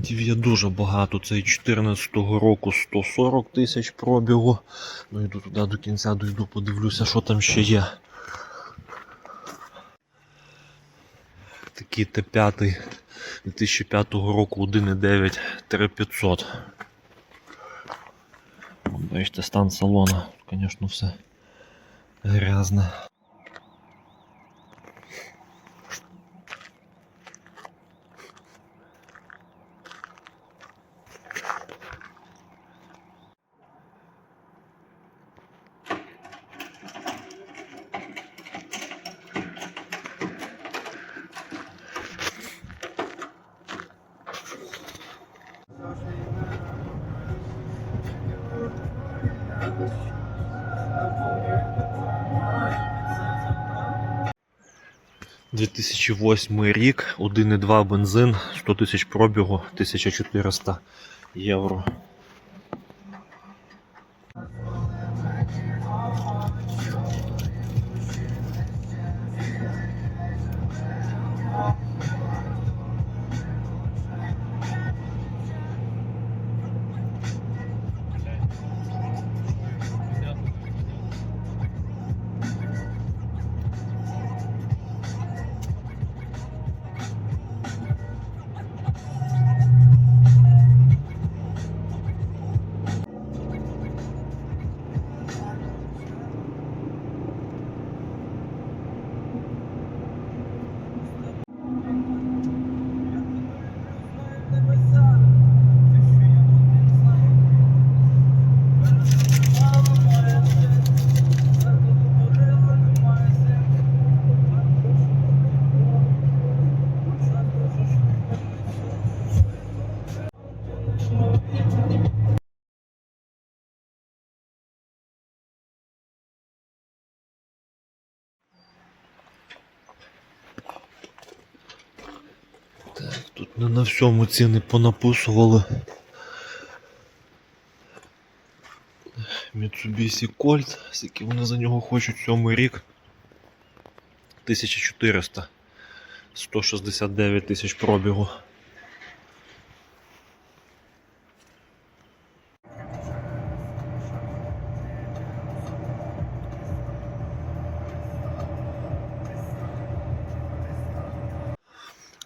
варіантів є дуже багато. Це і 14 року 140 тисяч пробігу. Ну йду туди до кінця дойду, подивлюся, що там ще є. Такий Т5 2005 року 1,9 3500. Бачите, стан салона, Тут, звісно, все грязне. — 2008 рік, 1,2 бензин, 100 тисяч пробігу, 1400 євро. Не на всьому ціни понаписували. Mitsubishi Colt, скільки вони за нього хочуть сьомий рік. 1400. 169 тисяч пробігу.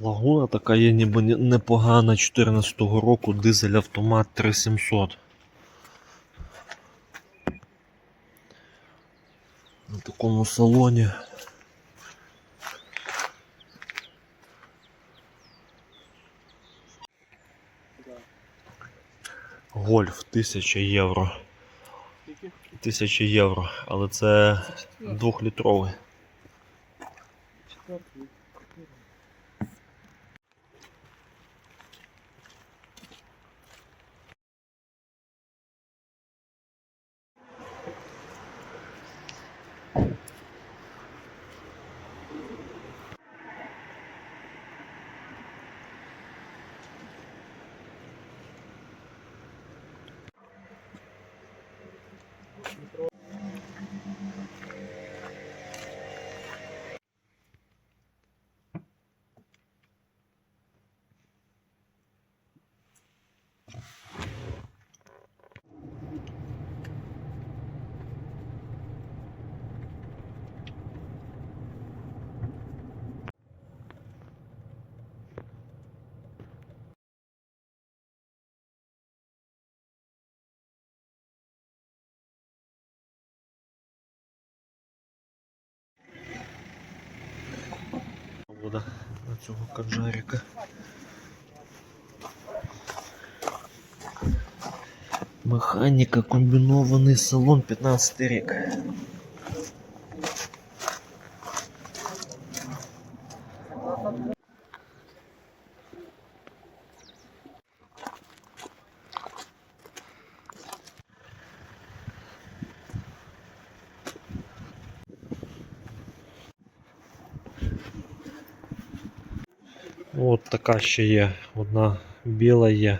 Лагуна така є ніби непогана 2014 року дизель автомат 3700. На такому салоні. Гольф 1000 євро. 1000 євро, але це 2-літровий. туди, на цього канжарика. Механіка, комбінований салон 15 рік. От така ще є. Одна біла є.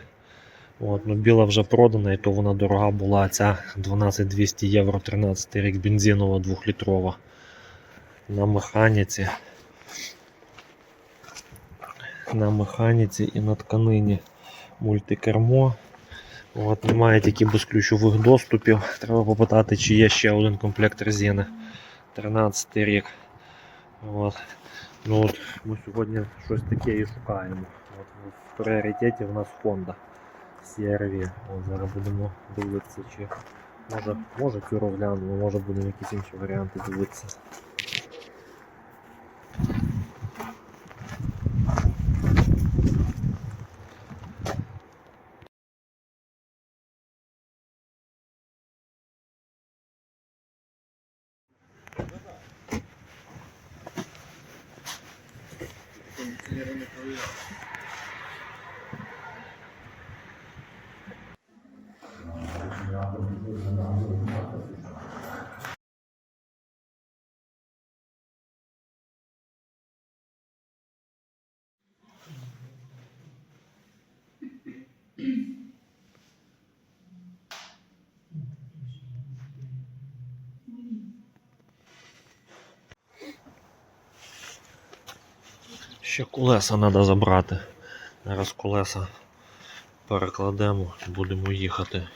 От, ну біла вже продана, і то вона дорога була. Ця 12200 євро 13 рік бензинова 2-літрова. На механіці. На механіці і на тканині. мультикермо. От, немає тільки безключових доступів. Треба попитати, чи є ще один комплект резини. 13 рік. От. Ну, от, ми сьогодні щось таке і шукаємо. От, в пріоритеті в нас Honda CR-V. От, зараз будемо дивитися, чи може, може цю розглянемо, може будемо якісь інші варіанти дивитися. Ще колеса треба забрати. Зараз колеса перекладемо і будемо їхати.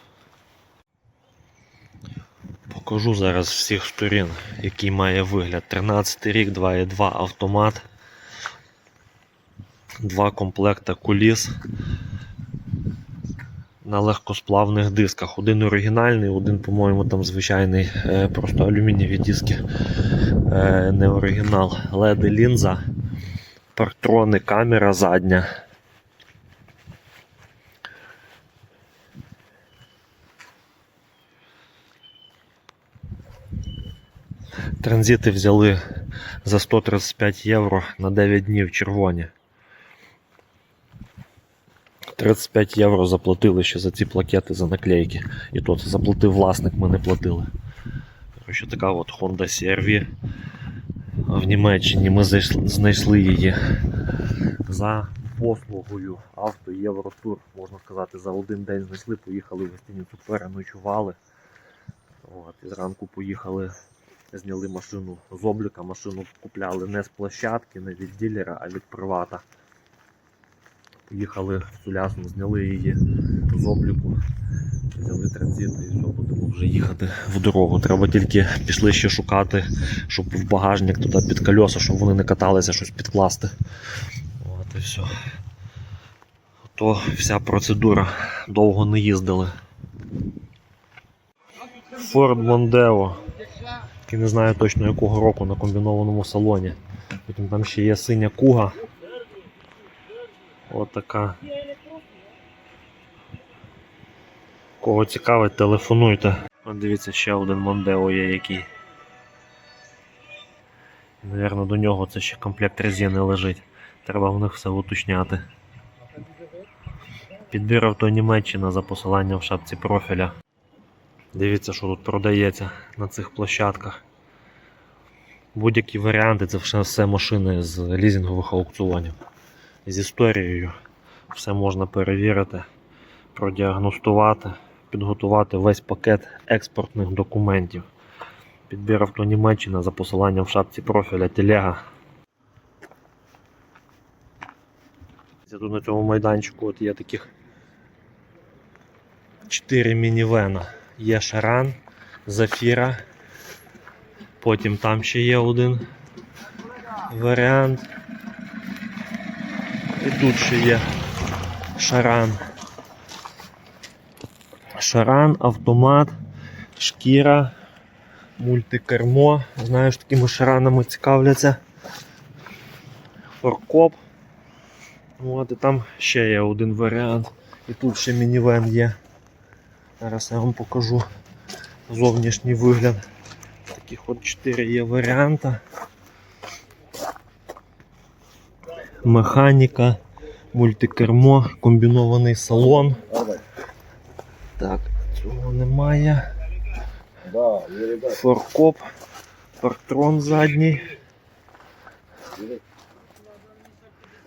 Покажу зараз всіх сторін, який має вигляд. 13 рік, 2.2 автомат. Два комплекта куліс на легкосплавних дисках. Один оригінальний, один, по-моєму, там звичайний, е, просто алюмінієві диски. Е, не оригінал. LED лінза, партрони, камера задня. Транзити взяли за 135 євро на 9 днів червоні. 35 євро заплатили ще за ці плакети за наклейки. І це заплатив власник, ми не платили. Коротше, така от Honda CR-V в Німеччині. Ми знайшли її за послугою авто Євротур, можна сказати, за один день знайшли, поїхали в гостиницю, переночували. От, і зранку поїхали, зняли машину з обліка. Машину купляли не з площадки, не від ділера, а від привата. Поїхали в Сулясну, зняли її з обліку, взяли транзит і все, будемо вже їхати в дорогу. Треба тільки пішли ще шукати, щоб в багажник туди під колеса, щоб вони не каталися, щось підкласти. От і все. То вся процедура. Довго не їздили. Ford Mondeo. Який не знаю точно якого року на комбінованому салоні. Потім там ще є синя куга. Така. Кого цікавить, телефонуйте. Дивіться, ще один Мондео є який. Навірно, до нього це ще комплект резини лежить. Треба в них все уточняти. Підбір авто Німеччина за посиланням в шапці профіля. Дивіться, що тут продається на цих площадках. Будь-які варіанти це все, машини з лізингових аукціонів. З історією. Все можна перевірити, продіагностувати, підготувати весь пакет експортних документів. Підбір авто Німеччина за посиланням в шапці профіля Телега. Тут на цьому майданчику от є таких 4 мінівена. Є Шаран, Зафіра. Потім там ще є один варіант. І тут ще є Шаран. Шаран, автомат, шкіра, мультикермо. Знаю, що такими шаранами цікавляться. Форкоп. От, і там ще є один варіант. І тут ще мінівен є. Зараз я вам покажу зовнішній вигляд. Таких от 4 є варіанти. Механіка, мультикермо, комбінований салон. Так, цього немає. Форкоп, партрон задній.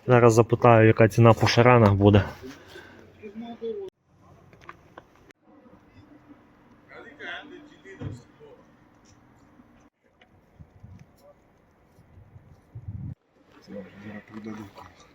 Зараз запитаю, яка ціна по шаранах буде. Vamos dar a cuidar do.